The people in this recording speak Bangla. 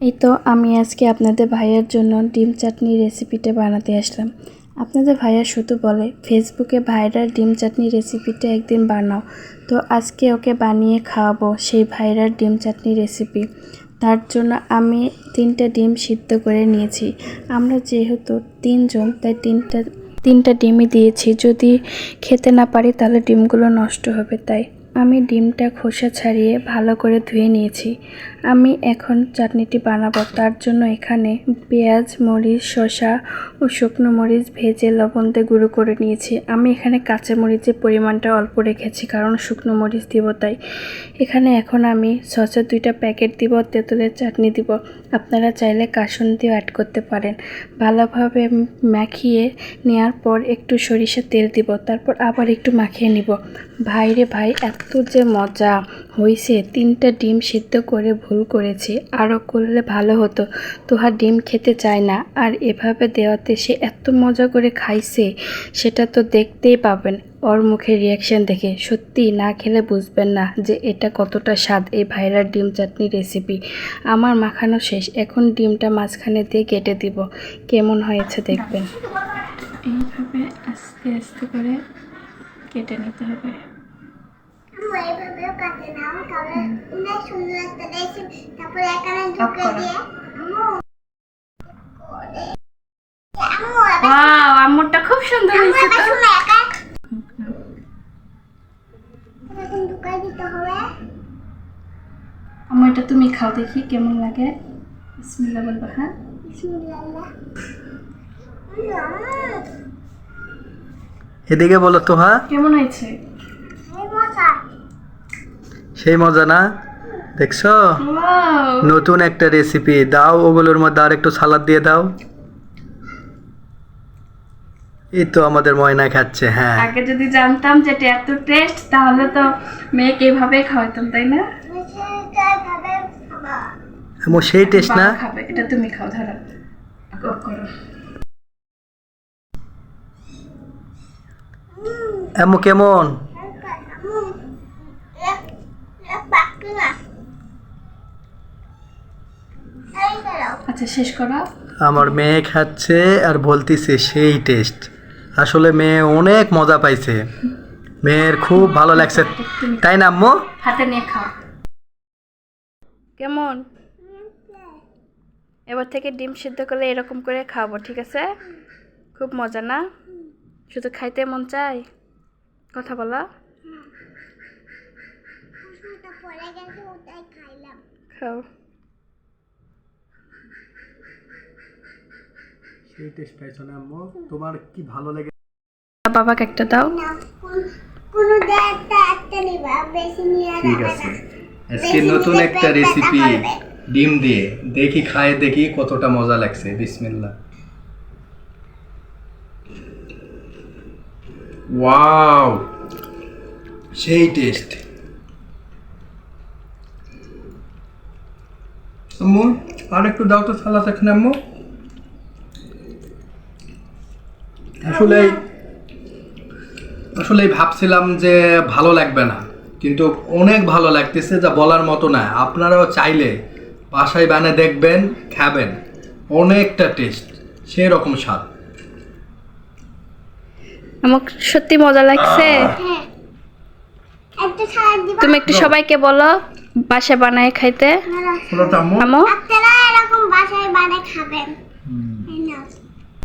এই তো আমি আজকে আপনাদের ভাইয়ার জন্য ডিম চাটনি রেসিপিটা বানাতে আসলাম। আপনাদের ভাইয়া শুধু বলে ফেসবুকে ভাইরার ডিম চাটনি রেসিপিটা একদিন বানাও। তো আজকে ওকে বানিয়ে খাওয়াবো সেই ভাইরার ডিম চাটনি রেসিপি তার জন্য আমি তিনটা ডিম সিদ্ধ করে নিয়েছি। আমরা যেহেতু তিনজন, তাই তিনটা তিনটা ডিমই দিয়েছি। যদি খেতে না পারি, তাহলে ডিমগুলো নষ্ট হবে, তাই। আমি ডিমটা খোসা ছাড়িয়ে ভালো করে ধুয়ে নিয়েছি। আমি এখন চাটনিটি বানাবো। তার জন্য এখানে পেঁয়াজ, মরিচ, শসা ও শুকনো মরিচ ভেজে লবণ দিয়ে গুঁড়ো করে নিয়েছি। আমি এখানে কাঁচা মরিচের পরিমাণটা অল্প রেখেছি, কারণ শুকনো মরিচ দিব তাই। এখানে এখন আমি সসের দুইটা প্যাকেট দিব, তেঁতুলের চাটনি দিব। আপনারা চাইলে কাসুন্দিও অ্যাড করতে পারেন। ভালোভাবে মাখিয়ে নেওয়ার পর একটু সরিষার তেল দিব, তারপর আবার একটু মাখিয়ে নিব। ভাই রে ভাই, এত যে মজা হয়েছে তিনটা ডিম সিদ্ধ করে ভুল করেছি, আরও করলে ভালো হতো। তোহার ডিম খেতে চায় না, আর এভাবে দেওয়াতে সে এত মজা করে খাইছে, সেটা তো দেখতেই পাবেন। ওর মুখের রিয়াকশান দেখে। সত্যি, না খেলে বুঝবেন না যে এটা কতটা স্বাদ এই ভাইরার ডিম চাটনি রেসিপি আমার মাখানো শেষ, এখন ডিমটা মাঝখানে দিয়ে কেটে দিব। কেমন হয়েছে দেখবেন। এইভাবে আস্তে আস্তে করে কেটে নিতে হবে। আম্মু কাটে নাও তাহলে অনেক সুন্দর একটা রেসিপি তারপরে এখানে ঢুকে দিয়ে আম্মু। আম্মু ওয়াও আমুরটা খুব সুন্দর আম্মু হয়েছে তো। শুনো একা। এখন ঢুকাই দিতে হবে। আমু এটা তুমি খাও দেখি কেমন লাগে। বিসমিল্লাহ বলব হ্যাঁ? এদিকে বলো তো হ্যাঁ? কেমন হয়েছে? সেই মজা না? দেখছ? নতুন একটা রেসিপি দাও ওগুলোর মধ্যে আর একটু সালাদ দিয়ে দাও। এই তো আমাদের ময়না খাচ্ছে হ্যাঁ। আগে যদি জানতাম যে এটা এত টেস্ট তাহলে তো মেয়েকে খাওয়াতাম তাই না? এমন সেই টেস্ট না? খাবে এটা তুমি খাও ধরো। করো। এমন কেমন? আচ্ছা শেষ করো। আমার মেয়ে খাচ্ছে আর বলতিছে সেই টেস্ট। আসলে মেয়ে অনেক মজা পাইছে। মেয়ের খুব ভালো লাগছে। তাই না আম্মু? হাতে নিয়ে খাও। কেমন? এবার থেকে ডিম সিদ্ধ করলে এরকম করে খাব ঠিক আছে? খুব মজা না? শুধু খাইতে মন চায়? কথা বলো। পড়ে গেছে ওটাই খাইলাম। খাও। সেই টেস্ট পাইছো না আম্মু? তোমার কি ভালো লেগে বাবাকে একটা দাও। কোনো একটা একটা নিবা বেশি নিয়ে ঠিক আছে। আজকে নতুন একটা রেসিপি ডিম দিয়ে। দেখি খায় দেখি কতটা মজা লাগছে। বিসমিল্লাহ। ওয়াও! সেই টেস্ট আম্মু আর একটু দাও তো সালাদ এখানে আম্মু। আসলে আসলে ভাবছিলাম যে ভালো লাগবে না কিন্তু অনেক ভালো লাগতেছে যা বলার মতো না। আপনারাও চাইলে বাসায় বানিয়ে দেখবেন খাবেন। অনেকটা টেস্ট সেই রকম স্বাদ। আমার সত্যি মজা লাগছে? হ্যাঁ। একটা সালাদ দিবা। তুমি একটু সবাইকে বলো। বাসা বানায় খাইতে? আম্মু? আমো আপনারা এরকম বাসায় বানায় খাবেন।